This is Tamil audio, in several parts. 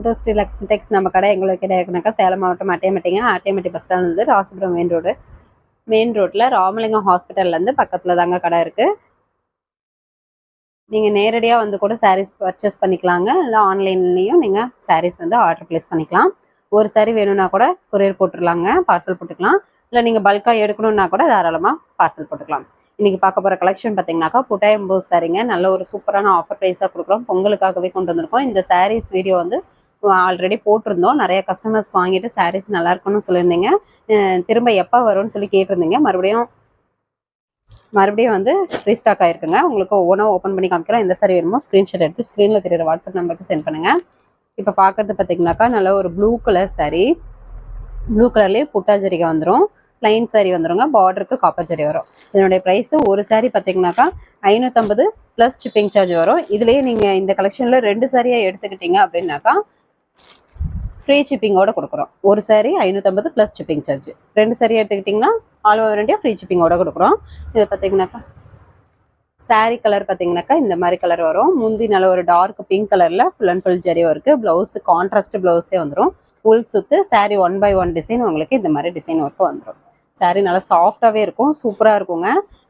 இண்டஸ்ட்ரி லக்ஸ் டெக்ஸ் நம்ம கடை எங்களுக்கு கிடையாதுனாக்கா சேலம் மாவட்டம் அட்டையமட்டிங்க அட்டையமட்டி பஸ் ஸ்டாண்ட்லேருந்து ராசிபுரம் மெயின் ரோடு மெயின் ரோட்டில் ராமலிங்கம் ஹாஸ்பிட்டல்லேருந்து பக்கத்தில் தாங்க கடை இருக்குது நீங்கள் நேரடியாக வந்து கூட சாரீஸ் பர்ச்சேஸ் பண்ணிக்கலாங்க. இல்லை ஆன்லைன்லேயும் நீங்கள் சாரீஸ் வந்து ஆர்டர் ப்ளேஸ் பண்ணிக்கலாம். ஒரு சாரீ வேணும்னா கூட கொரியர் போட்டுடலாங்க பார்சல் போட்டுக்கலாம். இல்லை நீங்கள் பல்காக எடுக்கணும்னா கூட தாராளமாக பார்சல் போட்டுக்கலாம். இன்றைக்கி பார்க்க போகிற கலெக்ஷன் பார்த்தீங்கன்னாக்கா புட்டாயம்போஸ் சாரீங்க நல்ல ஒரு சூப்பரான ஆஃபர் ப்ரைஸாக கொடுக்குறோம். பொங்கலுக்காகவே கொண்டு வந்திருக்கோம். இந்த சாரீஸ் வீடியோ வந்து ஆல்ரெடி போட்டிருந்தோம். நிறைய கஸ்டமர்ஸ் வாங்கிட்டு சாரீஸ் நல்லா இருக்கும்னு சொல்லியிருந்தீங்க திரும்ப எப்போ வரும்னு சொல்லி கேட்டிருந்தீங்க. மறுபடியும் மறுபடியும் வந்து ரீஸ்டாக் ஆயிருக்குங்க. உங்களுக்கு ஒவ்வொன்றா ஓப்பன் பண்ணி காமிக்கிறோம் எந்த சாரி வேணுமோ ஸ்க்ரீன்ஷாட் எடுத்து ஸ்க்ரீனில் தெரியுற வாட்ஸ்அப் நம்பருக்கு சென்ட் பண்ணுங்கள் இப்போ பார்க்கறது பார்த்தீங்கன்னாக்கா நல்ல ஒரு ப்ளூ கலர் saree. ப்ளூ கலர்லேயே புட்டா ஜரிகை வந்துடும் பிளைன் saree வந்துருங்க. பார்டருக்கு காப்பர் ஜரி வரும். இதனுடைய ப்ரைஸு ஒரு saree பார்த்தீங்கன்னாக்கா ஐநூற்றம்பது ப்ளஸ் ஷிப்பிங் சார்ஜ் வரும். இதுலேயே நீங்கள் இந்த கலெக்ஷனில் ரெண்டு சாரியாக எடுத்துக்கிட்டீங்க அப்படின்னாக்கா ஃப்ரீ ஷிப்பிங்கோட கொடுக்குறோம். ஒரு சாரீ ஐநூற்றம்பது ப்ளஸ் ஷிப்பிங் சார்ஜ் ரெண்டு சாரீ எடுத்துக்கிட்டிங்கன்னா ஆல் ஓவர் இண்டியா ஃப்ரீ ஷிப்பிங்கோட கொடுக்குறோம். இது பார்த்தீங்கன்னாக்கா saree கலர் பார்த்தீங்கன்னாக்கா இந்த மாதிரி கலர் வரும். முந்தி நல்ல ஒரு டார்க் பிங்க் கலரில் full and full zari work blouse contrast ப்ளவுஸே வந்துடும் உள் சுத்து saree one by one design உங்களுக்கு இந்த மாதிரி டிசைன் ஒர்க்கு வந்துடும் saree நல்லா சாஃப்டாகவே இருக்கும் சூப்பராக இருக்குங்க.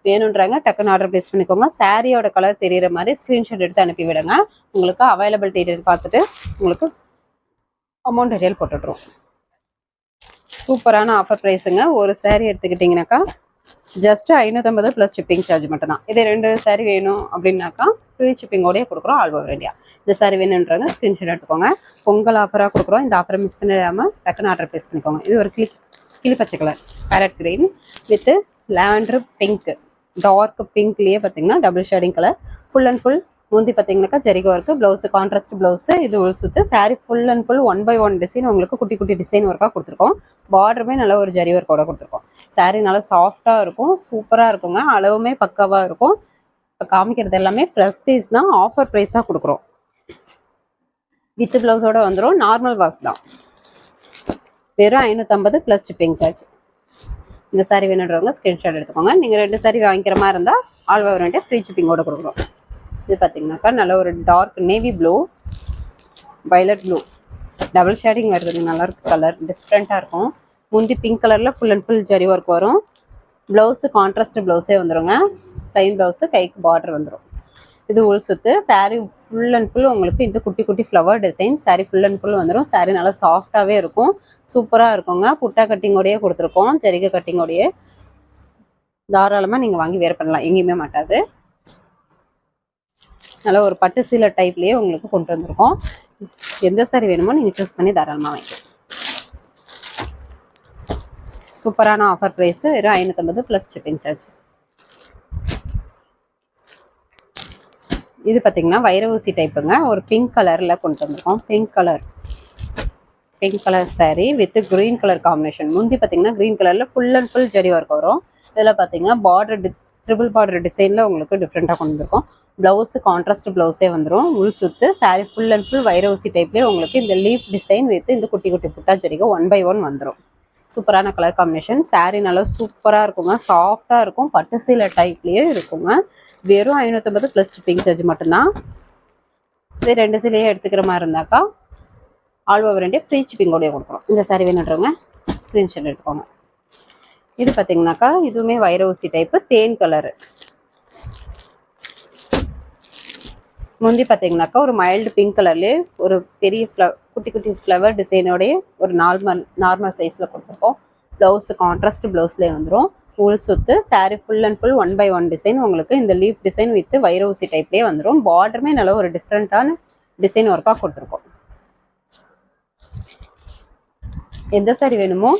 வேணுன்றாங்க டக்குன்னு ஆர்டர் ப்ளேஸ் பண்ணிக்கோங்க. சாரியோட கலர் தெரிகிற மாதிரி ஸ்க்ரீன்ஷாட் எடுத்து அனுப்பி விடுங்க உங்களுக்கு அவைலபிள் டீட்டெயில் பார்த்துட்டு உங்களுக்கு அமௌண்ட் டீட்டெயில் போட்டுட்ருவோம் சூப்பரான ஆஃபர் ப்ரைஸுங்க ஒரு saree எடுத்துக்கிட்டிங்கனாக்கா ஜஸ்ட் ஐநூற்றம்பது ப்ளஸ் ஷிப்பிங் சார்ஜ் மட்டும்தான். இதே ரெண்டு சாரீ வேணும் அப்படின்னாக்கா ஃப்ரீ ஷிப்பிங்கோடய கொடுக்குறோம் ஆல் ஓவர் இந்தியா இந்த saree வேணுன்றவங்க ஸ்க்ரீன்ஷாட் எடுத்துக்கோங்க. பொங்கல் ஆஃபராக கொடுக்குறோம். இந்த ஆஃபரை மிஸ் பண்ணிடாமல் டக்குன்னு ஆர்டர் ப்ளேஸ் பண்ணிக்கோங்க. இது ஒரு கிளி கிளி பச்சை colour parrot green with lavender pink dark பிங்க்லேயே பார்த்தீங்கன்னா double shading colour full and full முந்தி பார்த்தீங்கன்னாக்கா ஜரிகை இருக்குது ப்ளவுஸ் கான்ட்ராஸ்ட் ப்ளவுஸு இது ஒரு சுத்து. Saree full and full one by one design உங்களுக்கு குட்டி குட்டி டிசைன் ஒர்க்காக கொடுத்துருக்கோம். பார்டருமே நல்ல ஒரு ஜரி ஒர்க்கோட கொடுத்துருக்கோம். Saree நல்லா சாஃப்டாக இருக்கும் சூப்பராக இருக்குங்க. அளவுமே பக்காவாக இருக்கும். இப்போ காமிக்கிறது எல்லாமே ஃப்ரெஷ் பீஸ் தான் ஆஃபர் ப்ரைஸ் தான் கொடுக்குறோம். வித் ப்ளவுஸோட வந்துடும் நார்மல் வாஸ் தான். வெறும் ஐநூற்றம்பது ப்ளஸ் ஷிப்பிங் சார்ஜ் இந்த சாரி வேணுன்றவங்க ஸ்க்ரீன்ஷாட் எடுத்துக்கோங்க. நீங்கள் ரெண்டு saree வாங்கிக்கிற மாதிரி இருந்தால் ஆல் ஓவர் வேண்டிய ஃப்ரீ ஷிப்பிங்கோட கொடுக்குறோம். இது பார்த்தீங்கன்னாக்கா நல்ல ஒரு dark navy blue violet blue double shading வருது. நல்லாயிருக்கு கலர் டிஃப்ரெண்ட்டாக இருக்கும். முந்தி பிங்க் கலரில் full and full zari work வரும். ப்ளவுஸு கான்ட்ராஸ்ட் ப்ளவுஸே வந்துருங்க. ப்ளைன் ப்ளவுஸு கைக்கு பார்டர் வந்துடும் இது உள் சுத்து. சாரீ ஃபுல் அண்ட் ஃபுல் உங்களுக்கு இந்த குட்டி குட்டி flower design sari full and full வந்துடும் சாரீ நல்லா சாஃப்டாகவே இருக்கும். சூப்பராக இருக்குங்க. புட்டா கட்டிங்கோடையே கொடுத்துருக்கோம். ஜரிகை கட்டிங்கோடையே தாராளமாக நீங்கள் வாங்கி வேர் பண்ணலாம். எங்கேயுமே மாட்டாது. நல்லா ஒரு பட்டு சீலை டைப்லேயே உங்களுக்கு கொண்டு வந்திருக்கோம். எந்த சாரி வேணுமோ நீங்கள் சூஸ் பண்ணி தாராளமாக வாங்கிக்கலாம். சூப்பரான ஆஃபர் ப்ரைஸு வெறும் ஐநூற்றம்பது ப்ளஸ் ஷிப்பிங் சார்ஜ் இது பார்த்தீங்கன்னா வைர ஊசி டைப்புங்க ஒரு பிங்க் கலரில் கொண்டு வந்திருக்கோம். Pink colour pink colour sari with green colour combination முந்தி பார்த்தீங்கன்னா க்ரீன் கலரில் full and full zari work வரும். இதில் பார்த்தீங்கன்னா பார்டர் ட்ரிபிள் பார்டர் டிசைனில் உங்களுக்கு டிஃப்ரெண்ட்டாக கொண்டு வந்திருக்கோம். ப்ளவுஸு கான்ட்ராஸ்ட் ப்ளவுஸே வந்துடும் உள் சுத்து சாரீ ஃபுல் அண்ட் ஃபுல் வைரவுசி டைப்லேயே உங்களுக்கு இந்த லீஃப் டிசைன் வித் இந்த குட்டி குட்டி புட்டா ஜரிகை ஒன் பை ஒன் வந்துடும் சூப்பரான கலர் காம்பினேஷன் சாரீ நல்லா சூப்பராக இருக்குங்க. சாஃப்டாக இருக்கும். பட்டு சீலை டைப்லேயே இருக்குங்க. வெறும் ஐநூற்றம்பது ப்ளஸ் ஷிப்பிங் சார்ஜ் மட்டும்தான். இது ரெண்டு சீலையே எடுத்துக்கிற மாதிரி இருந்தாக்கா ஆல் ஓவர் இண்டியா ஃப்ரீ ஷிப்பிங்கோடய கொடுக்குறோம் இந்த saree வேணுன்றவங்க ஸ்க்ரீன்ஷாட் எடுத்துக்கோங்க. இது பார்த்தீங்கன்னாக்கா இதுவுமே வைர ஊசி டைப்பு தேன் கலரு முந்தி பார்த்தீங்கன்னாக்கா ஒரு மைல்டு பிங்க் கலர்லேயே ஒரு பெரிய ஃப்ளவர் குட்டி குட்டி ஃப்ளவர் டிசைனோடய ஒரு நார்மல் நார்மல் சைஸில் கொடுத்துருக்கோம். ப்ளவுஸ் கான்ட்ராஸ்ட் ப்ளவுஸ்லேயே வந்துடும் ஃபுல் சுத்து sari full and full one by one design உங்களுக்கு இந்த லீஃப் டிசைன் வித் வைர ஊசி டைப்லேயே வந்துடும் பார்டருமே நல்ல ஒரு டிஃப்ரெண்ட்டான டிசைன் ஒர்க்காக கொடுத்துருக்கோம். எந்த சாரி வேணுமோ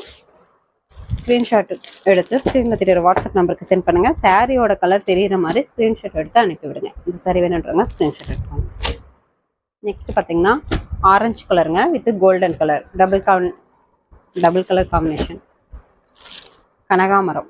ஸ்க்ரீன்ஷாட் எடுத்து ஸ்க்ரீனில் தெரியுற வாட்ஸ்அப் நம்பருக்கு சென்ட் பண்ணுங்கள் சாரியோட கலர் தெரியிற மாதிரி ஸ்க்ரீன்ஷாட் எடுத்து அனுப்பிவிடுங்க இந்த சாரி வேணுன்றவங்க ஸ்க்ரீன்ஷாட் எடுத்துக்கோங்க. நெக்ஸ்ட் பார்த்தீங்கன்னா ஆரஞ்சு கலருங்க வித் கோல்டன் கலர் டபுள் காம் டபுள் கலர் காம்பினேஷன் கனகாமரம்.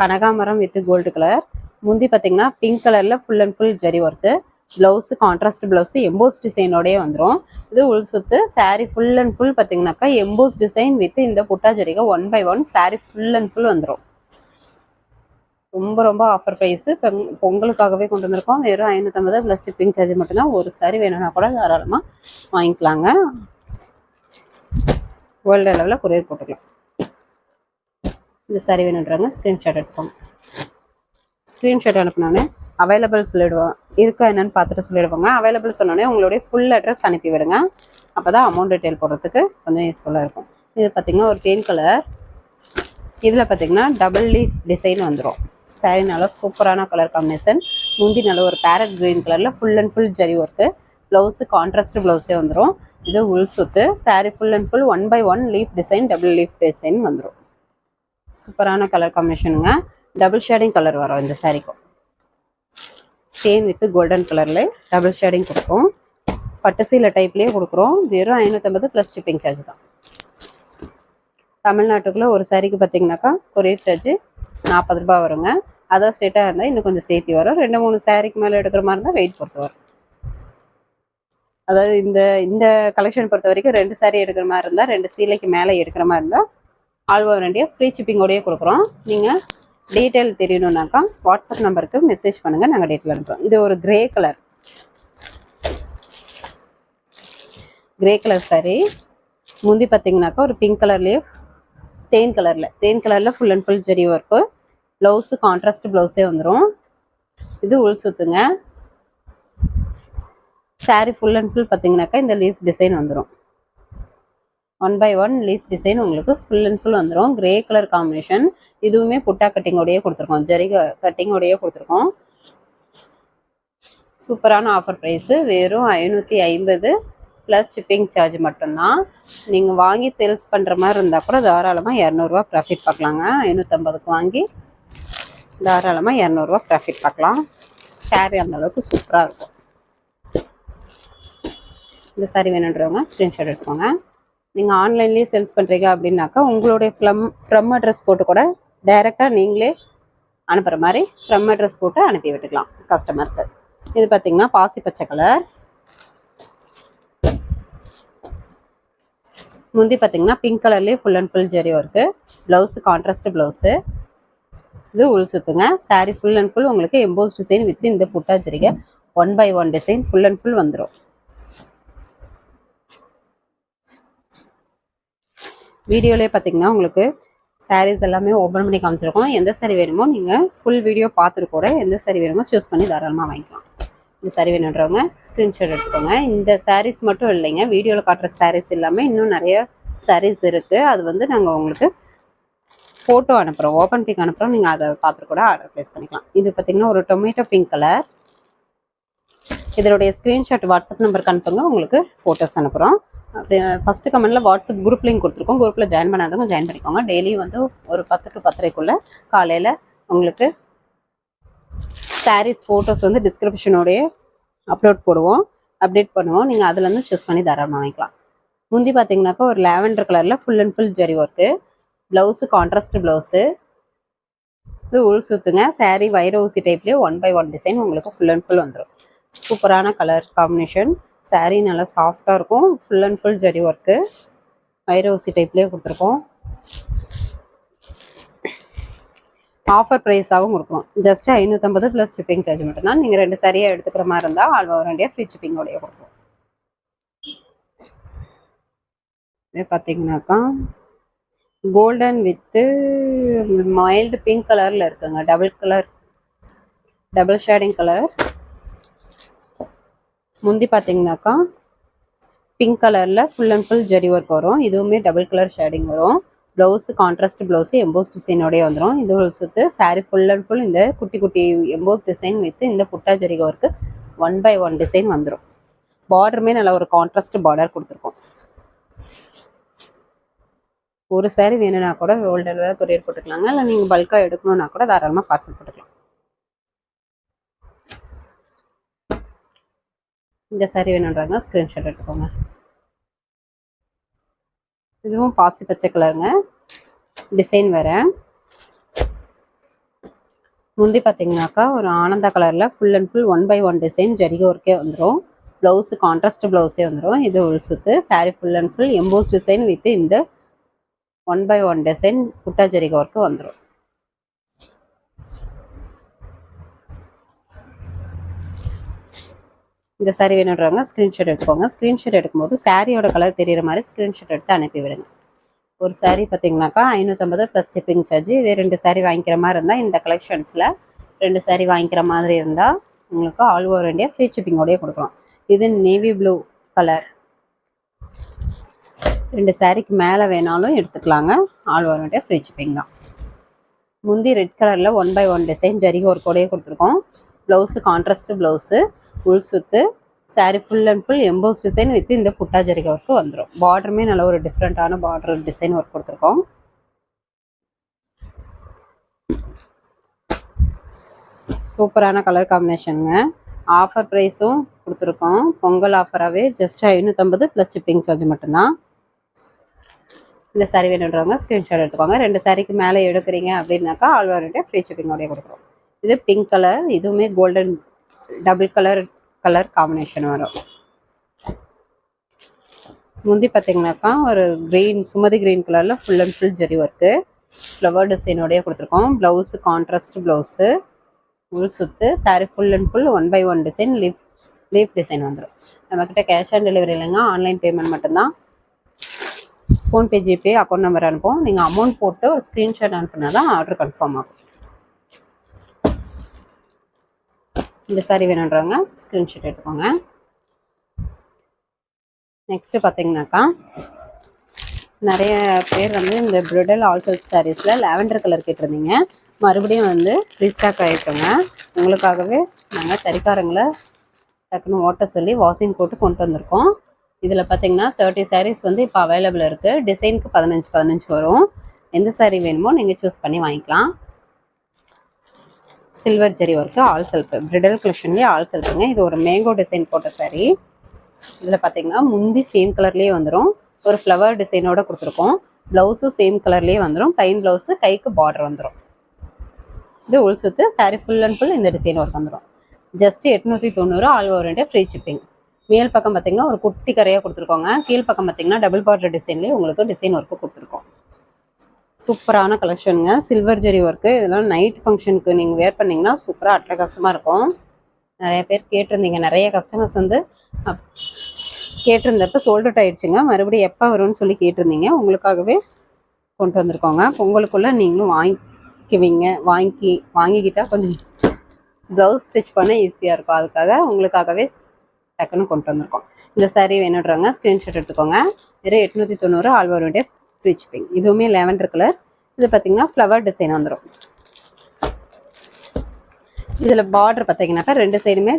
கனகாமரம் வித் கோல்டு கலர் முந்தி பார்த்தீங்கன்னா பிங்க் கலரில் full and full zari work blouse contrast blouse emboss டிசைனோடயே வந்துடும் இது உள் சுத்து சாரீ ஃபுல் அண்ட் ஃபுல் பார்த்தீங்கன்னாக்கா எம்போஸ் டிசைன் வித் இந்த புட்டா one by one sari full and full வந்துடும் ரொம்ப ரொம்ப ஆஃபர் ப்ரைஸு பொங்கலுக்காகவே கொண்டு வந்திருக்கோம். வெறும் ஐநூற்றம்பது ப்ளஸ் ஷிப்பிங் சார்ஜ் மட்டும்தான். ஒரு சாரி வேணும்னா கூட தாராளமாக வாங்கிக்கலாங்க. வேர்ல்டு லெவலில் கொரியர் போட்டுக்கலாம். இந்த சாரி வேணுன்றாங்க ஸ்க்ரீன்ஷாட் எடுப்போம். ஸ்க்ரீன்ஷாட் அனுப்பினோன்னே அவைலபிள் சொல்லிடுவோம் இருக்கா என்னன்னு பார்த்துட்டு சொல்லிடுவாங்க. அவைலபிள் சொன்னோடனே உங்களுடைய ஃபுல் அட்ரஸ் அனுப்பி விடுங்க. அப்போ தான் அமௌண்ட் டீட்டெயில் போடுறதுக்கு கொஞ்சம் யூஸ்ஃபுல்லாக இருக்கும். இது பார்த்தீங்கன்னா ஒரு பெயின் கலர் இதில் பார்த்தீங்கன்னா டபுள் லீஃப் டிசைன் வந்துடும் சாரி நல்லா சூப்பரான கலர் காம்பினேஷன் முந்தி நல்ல ஒரு பேரட் க்ரீன் கலரில் full and full zari work blouse contrast ப்ளவுஸே வந்துடும் இது உள் சுத்து sari full and full one by one leaf design double leaf design வந்துடும் சூப்பரான கலர் காம்பினேஷனுங்க டபுள் ஷேடிங் கலர் வரும் இந்த சாரிக்கும் தேன் வித்து கோல்டன் கலரில் டபுள் ஷேடிங் கொடுப்போம். பட்டு சீலை டைப்லேயே கொடுக்குறோம். வெறும் ஐநூற்றம்பது ப்ளஸ் ஷிப்பிங் சார்ஜ் தான். தமிழ்நாட்டுக்குள்ளே ஒரு சாரிக்கு பார்த்தீங்கன்னாக்கா கொரியர் சார்ஜ் நாற்பது ரூபாய் வருங்க. அதான் ஸ்டேட்டாக இருந்தால் இன்னும் கொஞ்சம் சேர்த்தி வரும். ரெண்டு மூணு சாரிக்கு மேலே எடுக்கிற மாதிரி இருந்தால் வெயிட் பொறுத்து வரும். அதாவது இந்த இந்த கலெக்ஷன் பொறுத்த வரைக்கும் ரெண்டு சாரி எடுக்கிற மாதிரி இருந்தால் ரெண்டு சீலைக்கு மேலே எடுக்கிற மாதிரி இருந்தால் ஆல்வா ரெண்டியாக ஃப்ரீ ஷிப்பிங்கோடய கொடுக்குறோம். நீங்கள் டீட்டெயில் தெரியணுன்னாக்கா வாட்ஸ்அப் நம்பருக்கு மெசேஜ் பண்ணுங்கள் நாங்கள் டீட்டெயில் அனுப்புகிறோம் இது ஒரு grey colour grey colour sari முந்தி பார்த்தீங்கன்னாக்கா ஒரு பிங்க் கலர்லேயே தேன் கலரில் தேன் கலரில் full and full zari work blouse contrast ப்ளவுஸே வந்துடும் இது உள் சுத்துங்க. சாரி ஃபுல் அண்ட் ஃபுல் பார்த்தீங்கன்னாக்கா இந்த லீஃப் டிசைன் வந்துடும் one by one leaf design உங்களுக்கு ஃபுல் அண்ட் ஃபுல் வந்துடும் கிரே கலர் காம்பினேஷன் இதுவுமே புட்டா கட்டிங்கோடையே கொடுத்துருக்கோம். ஜரி கட்டிங்கோடையே கொடுத்துருக்கோம். சூப்பரான ஆஃபர் ப்ரைஸு வெறும் ஐநூற்றி ஐம்பது ப்ளஸ் ஷிப்பிங் சார்ஜ் மட்டும்தான். நீங்கள் வாங்கி சேல்ஸ் பண்ணுற மாதிரி இருந்தால் கூட தாராளமாக இரநூறுவா ப்ராஃபிட் பார்க்கலாங்க. ஐநூற்றம்பதுக்கு வாங்கி தாராளமாக இரநூறுவா ப்ராஃபிட் பார்க்கலாம். சாரீ அந்தளவுக்கு சூப்பராக இருக்கும். இந்த சாரீ வேணுன்றவங்க ஸ்க்ரீன்ஷாட் எடுத்துக்கோங்க. நீங்கள் ஆன்லைன்லேயே சேல்ஸ் பண்ணுறீங்க அப்படின்னாக்கா உங்களுடைய ஃப்ளம் ஃப்ரம் அட்ரஸ் போட்டு கூட டைரெக்டாக நீங்களே அனுப்புகிற மாதிரி ஃப்ரம் அட்ரஸ் போட்டு அனுப்பி விட்டுக்கலாம் கஸ்டமருக்கு இது பார்த்தீங்கன்னா பாசி பச்சை கலர் முந்தி பார்த்தீங்கன்னா பிங்க் கலர்லேயே full and full zari work blouse contrast blouse இது உள் சுத்துங்க. சாரீ ஃபுல் அண்ட் ஃபுல் உங்களுக்கு எம்போஸ் டிசைன் வித் இந்த புட்டா ஜரிகை one by one design full and full வந்துடும் வீடியோலேயே பார்த்தீங்கன்னா உங்களுக்கு சாரீஸ் எல்லாமே ஓப்பன் பண்ணி காமிச்சிருக்கோம். எந்த சாரீ வேணுமோ நீங்கள் ஃபுல் வீடியோ பார்த்துட்டு கூட எந்த சாரீ வேணுமோ சூஸ் பண்ணி தாராளமாக வாங்கிக்கலாம். இந்த சாரீ வேணுன்றவங்க ஸ்க்ரீன்ஷாட் எடுத்துக்கோங்க. இந்த சாரீஸ் மட்டும் இல்லைங்க வீடியோவில் காட்டுற சாரீஸ் எல்லாமே இன்னும் நிறைய சாரீஸ் இருக்குது அது வந்து நாங்கள் உங்களுக்கு ஃபோட்டோ அனுப்புகிறோம் ஓப்பன் பிக் அனுப்புகிறோம் நீங்கள் அதை பார்த்துட்டு கூட ஆர்டர் ப்ளேஸ் பண்ணிக்கலாம். இது பார்த்தீங்கன்னா ஒரு டொமேட்டோ பிங்க் கலர் இதனுடைய ஸ்க்ரீன்ஷாட் வாட்ஸ்அப் நம்பருக்கு அனுப்புங்க உங்களுக்கு ஃபோட்டோஸ் அனுப்புகிறோம் அப்படி ஃபஸ்ட்டு கமெண்ட்டில் வாட்ஸ்அப் குரூப் லிங்க் கொடுத்துருக்கோம். குரூப்பில் ஜாயின் பண்ணாதவங்க ஜாயின் பண்ணிக்கோங்க. டெய்லி வந்து ஒரு பத்து டு பத்தரைக்குள்ளே காலையில் உங்களுக்கு சாரீஸ் ஃபோட்டோஸ் வந்து டிஸ்கிரிப்ஷனோடைய அப்லோட் போடுவோம். அப்டேட் பண்ணுவோம். நீங்கள் அதுலேருந்து சூஸ் பண்ணி தாராளமாக வாங்கிக்கலாம். முந்தி பார்த்தீங்கன்னாக்கா ஒரு லாவெண்டர் கலரில் full and full zari work blouse contrast blouse இது உள் சுத்துங்க சாரீ வைரோசி டைப்லேயே ஒன் பை ஒன் டிசைன் உங்களுக்கு ஃபுல் அண்ட் ஃபுல் வந்துடும் சூப்பரான கலர் காம்பினேஷன் சாரீ நல்லா சாஃப்டாக இருக்கும். Full and full zari work வைரோசி டைப்லேயே கொடுத்துருக்கோம். ஆஃபர் ப்ரைஸாகவும் கொடுக்குறோம் ஜஸ்ட் ஐநூற்றம்பது ப்ளஸ் ஷிப்பிங் சார்ஜ் மட்டும்தான். நீங்கள் ரெண்டு சரியாக எடுத்துக்கிற மாதிரி இருந்தால் ஆல்வா ரெண்டியாக ஃப்ரீ ஷிப்பிங்கோடைய கொடுப்போம் இது பார்த்தீங்கன்னாக்கா கோல்டன் வித்து மைல்டு பிங்க் கலரில் இருக்குங்க. Double colour double shading colour முந்தி பார்த்தீங்கன்னாக்கா பிங்க் கலரில் full and full zari work வரும். இதுவுமே டபுள் கலர் ஷேடிங் வரும். ப்ளவுஸு கான்ட்ராஸ்ட் ப்ளவுஸு எம்போஸ் டிசைனோடய வந்துடும் இது ஒரு சாரீ ஃபுல் அண்ட் ஃபுல் இந்த குட்டி குட்டி எம்போஸ் டிசைன் வித் இந்த butta zari work one by one design வந்துடும் பார்டருமே நல்லா ஒரு கான்ட்ராஸ்ட் பார்டர் கொடுத்துருக்கோம். ஒரு சாரி வேணும்னா கூட வேர்ல்டு கொரியர் போட்டுக்கலாங்க. இல்லை நீங்கள் பல்காக எடுக்கணும்னா கூட தாராளமாக பார்சல் போட்டுக்கலாம். இந்த சாரீ வேணுன்றாங்க ஸ்க்ரீன்ஷாட் எடுத்துக்கோங்க. இதுவும் பாசி பச்சை கலருங்க டிசைன் வேற. முந்தி பார்த்தீங்கன்னாக்கா ஒரு ஆனந்தா கலரில் full and full one by one design ஜரிக ஒர்க்கே வந்துடும் ப்ளவுஸு கான்ட்ராஸ்ட் ப்ளவுஸே வந்துடும் இது உள் சுத்து sari full and full emboss design with இந்த one by one design butta ஜரிக work வந்துடும் இந்த saree வேணுன்றவங்க ஸ்க்ரீன்ஷாட் எடுத்துக்கோங்க. ஸ்க்ரீன்ஷாட் எடுக்கும்போது சாரியோட கலர் தெரியிற மாதிரி ஸ்க்ரீன்ஷாட் எடுத்து அனுப்பிவிடுங்க ஒரு saree பார்த்தீங்கன்னாக்கா ஐநூற்றம்பது ப்ளஸ் ஷிப்பிங் சார்ஜ் இதே ரெண்டு saree வாங்கிக்கிற மாதிரி இருந்தால் இந்த கலெக்ஷன்ஸில் ரெண்டு saree வாங்கிக்கிற மாதிரி இருந்தால் உங்களுக்கு ஆல் ஓவர் இண்டியா ஃப்ரீ ஷிப்பிங்கோடய கொடுக்குறோம் இது நேவி ப்ளூ கலர் ரெண்டு சாரிக்கு மேலே வேணாலும் எடுத்துக்கலாங்க. All over India free shipping தான். முந்தி ரெட் கலரில் ஒன் பை ஒன் டிசைன் ஜரிகை ஒரு கூடயே கொடுத்துருக்கோம். ப்ளவுஸு கான்ட்ராஸ்ட் ப்ளவுஸு உள் சுத்து sari full and full emboss design with இந்த புட்டா ஜரிகை ஒர்க்கு வந்துடும் பார்டருமே நல்ல ஒரு டிஃப்ரெண்ட்டான பார்டர் டிசைன் ஒர்க் கொடுத்துருக்கோம். சூப்பரான கலர் காம்பினேஷனுங்க ஆஃபர் ப்ரைஸும் கொடுத்துருக்கோம். பொங்கல் ஆஃபராகவே ஜஸ்ட் ஐநூற்றம்பது ப்ளஸ் ஷிப்பிங் சார்ஜ் மட்டும்தான். இந்த சாரீ வேணுன்றவங்க ஸ்க்ரீன்ஷாட் எடுத்துக்கோங்க. ரெண்டு சாரிக்கு மேலே எடுக்கிறீங்க அப்படின்னாக்கா ஆல் வாரண்ட்டே ஃப்ரீ ஷிப்பிங்கோடய கொடுக்குறோம். இது பிங்க் கலர் இதுவுமே golden double colour colour combination வரும். முந்தி பார்த்தீங்கன்னாக்கா ஒரு க்ரீன் சுமதி க்ரீன் கலரில் full and full zari work flower டிசைனோடய கொடுத்துருக்கோம். ப்ளவுஸு கான்ட்ராஸ்ட் ப்ளவுஸு உள் சுத்து saree full and full one by one design leaf leaf design வந்துடும் நம்மக்கிட்ட கேஷ் ஆன் டெலிவரி இல்லைங்க ஆன்லைன் பேமெண்ட் மட்டும்தான். ஃபோன்பே ஜிபே அக்கௌண்ட் நம்பர் அனுப்புவோம். நீங்கள் அமௌண்ட் போட்டு ஒரு ஸ்க்ரீன்ஷாட் அனுப்புனா தான் ஆர்டர் கன்ஃபார்ம் ஆகும். இந்த சாரீ வேணுன்றவங்க ஸ்க்ரீன்ஷாட் எடுத்துக்கோங்க. நெக்ஸ்ட்டு பார்த்தீங்கன்னாக்கா நிறைய பேர் வந்து இந்த பிரிடல் ஆல் செல்ஃப் சாரீஸில் லாவெண்டர் கலர் கேட்டிருந்தீங்க. மறுபடியும் வந்து ரீஸ்டாக் ஆகிருக்கோங்க உங்களுக்காகவே நாங்கள் தறிக்காரங்களை டக்குன்னு ஓட்ட சொல்லி வாஷிங் போட்டு கொண்டு வந்திருக்கோம். இதில் பார்த்தீங்கன்னா தேர்ட்டி சாரீஸ் வந்து இப்போ அவைலபிள் இருக்குது டிசைனுக்கு பதினஞ்சு பதினஞ்சு வரும். எந்த சாரீ வேணுமோ நீங்கள் சூஸ் பண்ணி வாங்கிக்கலாம். Silver zari work all self bridal கலெக்ஷன்லேயே all செல்ஃபுங்க இது ஒரு மேங்கோ டிசைன் போட்ட சாரி இதில் பார்த்தீங்கன்னா முந்தி சேம் கலர்லேயே வந்துடும் ஒரு ஃப்ளவர் டிசைனோட கொடுத்துருக்கோம். ப்ளவுஸும் சேம் கலர்லேயே வந்துடும் ப்ளைன் ப்ளவுஸு கைக்கு பார்டர் வந்துடும் இது உள் சுத்து சாரீ ஃபுல் அண்ட் ஃபுல் இந்த டிசைன் ஒர்க் வந்துடும் ஜஸ்ட் எட்நூற்றி தொண்ணூறு ஆல் ஓவர் ஃப்ரீ ஷிப்பிங் மேல் பக்கம் பார்த்தீங்கன்னா ஒரு குட்டி கரையாக கொடுத்துருக்கோங்க. கீழ் பக்கம் பார்த்தீங்கன்னா டபுள் பார்டர் டிசைன்லேயே உங்களுக்கு டிசைன் ஒர்க்கு கொடுத்துருக்கோம். சூப்பரான கலெக்ஷனுங்க. சில்வர் ஜெரி ஒர்க்கு இதெல்லாம் நைட் ஃபங்க்ஷனுக்கு நீங்கள் வேர் பண்ணிங்கன்னா சூப்பராக அட்டகாசமாக இருக்கும். நிறைய பேர் கேட்டிருந்தீங்க. நிறைய கஸ்டமர்ஸ் வந்து அப்- கேட்டிருந்தப்ப சோல்ட் ஆயிடுச்சுங்க. மறுபடியும் எப்போ வரும்னு சொல்லி கேட்டிருந்தீங்க. உங்களுக்காகவே கொண்டு வந்திருக்கோங்க. பொங்கலுக்குள்ளே நீங்களும் வாங்கிக்குவீங்க. வாங்கி வாங்கிக்கிட்டால் கொஞ்சம் ப்ளவுஸ் ஸ்டிச் பண்ண ஈஸியாக இருக்கும். அதுக்காக உங்களுக்காகவே டக்குன்னு கொண்டு வந்திருக்கோம். இந்த saree வேணுன்றவங்க ஸ்க்ரீன்ஷாட் எடுத்துக்கோங்க. வெறும் எட்நூற்றி தொண்ணூறு ஆல்வர் விட பிங்க் இதுவுமே லெவன்டர் கலர் இது பார்த்தீங்கன்னா ஃப்ளவர் டிசைன் வந்துடும் இதில் பார்டர் பார்த்தீங்கன்னாக்கா ரெண்டு சைடுமே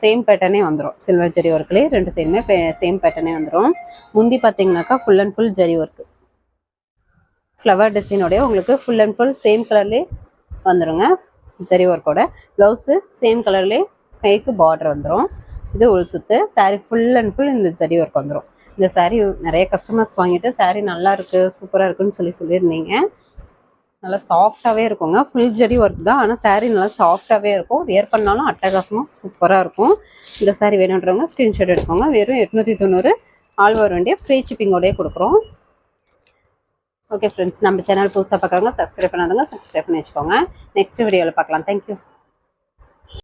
சேம் பேட்டர்னே வந்துடும் சில்வர் ஜரி ஒர்க்லேயே ரெண்டு சைடுமே சேம் பேட்டர்னே வந்துடும் முந்தி பார்த்தீங்கன்னாக்கா full and full zari work flower டிசைனோடய உங்களுக்கு ஃபுல் அண்ட் ஃபுல் சேம் கலர்லேயே வந்துருங்க. ஜரி ஒர்க்கோட ப்ளவுஸு சேம் கலர்லேயே கைக்கு பார்டர் வந்துடும் இது உள் சுத்து சாரீ ஃபுல் அண்ட் ஃபுல் இந்த சரி ஒர்க் வந்துடும் இந்த சாரீ நிறைய கஸ்டமர்ஸ் வாங்கிட்டு சாரீ நல்லா இருக்கு சூப்பராக இருக்குன்னு சொல்லி சொல்லியிருந்தீங்க. நல்லா சாஃப்டாகவே இருக்குங்க. ஃபுல் ஜரி ஒர்க் தான். ஆனால் சாரீ நல்லா சாஃப்டாகவே இருக்கும். வேர் பண்ணாலும் அட்டகாசமாக சூப்பராக இருக்கும். இந்த சாரீ வேணுன்றவங்க ஸ்க்ரீன்ஷாட் எடுக்கோங்க வெறும் எட்நூற்றி தொண்ணூறு. ஆல் ஓவர் வேண்டிய ஃப்ரீ ஷிப்பிங்கோடய கொடுக்குறோம். ஓகே ஃப்ரெண்ட்ஸ் நம்ம சேனல் புதுசாக பார்க்குறவங்க சப்ஸ்கிரைப் பண்ணாதவங்க சப்ஸ்கிரைப் பண்ணி வச்சுக்கோங்க. நெக்ஸ்ட் வீடியோவில் பார்க்கலாம். தேங்க்யூ